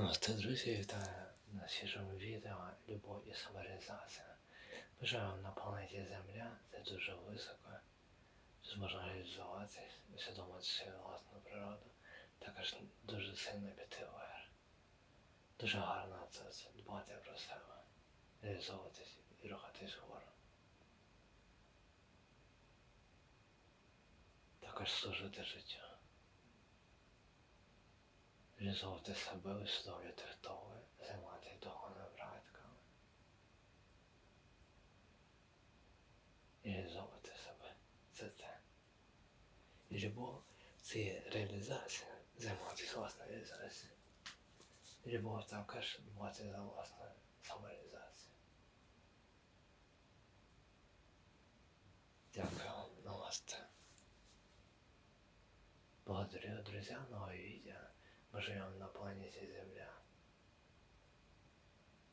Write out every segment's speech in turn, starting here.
Ну, це, друзі, вітаю на свіжому відео Любов і самореалізація. Ми живемо на планеті Земля, це дуже високо. Тут можна реалізуватись, усвідомити свою власну природу, також дуже сильно піти вверх. Дуже гарно це дбати про себе, реалізовуватись і рухатись вгору. Також служити життю. Реалізовувати себе, усвідомлювати, хто ви, займатися духовними практиками. Реалізовувати себе. Це це. І любов це є реалізація, займатися власною реалізацією. Любов також дбати за власною самореалізацією. Дякую вам, намасте. Благодарю, друзья, новое видео. Мы живем на планете Земля.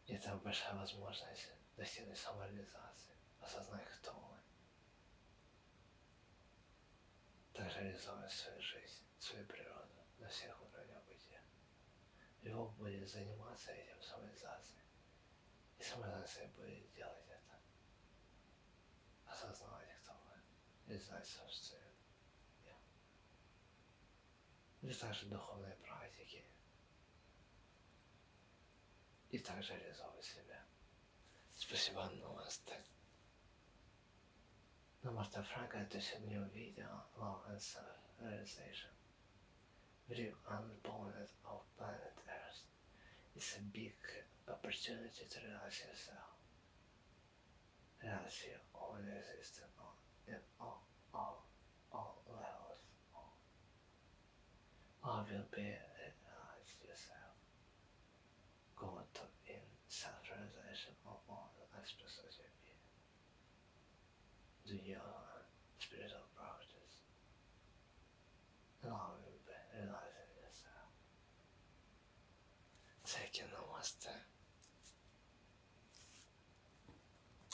И это большая возможность достигнуть самореализации, осознать, кто вы. Также реализовать свою жизнь, свою природу на всех уровнях бытия. Любовь будет заниматься этим самореализацией. И самореализация будет делать это. Осознавать, кто вы. И знать собственную. Или также духовные практики. И также реализовывать себя. Спасибо, Намасте. Намасте Франка это сегодня видео Love and Self-Realization. View unbounded of planet Earth. It's a big opportunity to realize yourself. feel bad. And, uh, it's just um, going to in centralization of all the uh, aspects of you feel. Do your spiritual practice. And all realizing yourself. Taking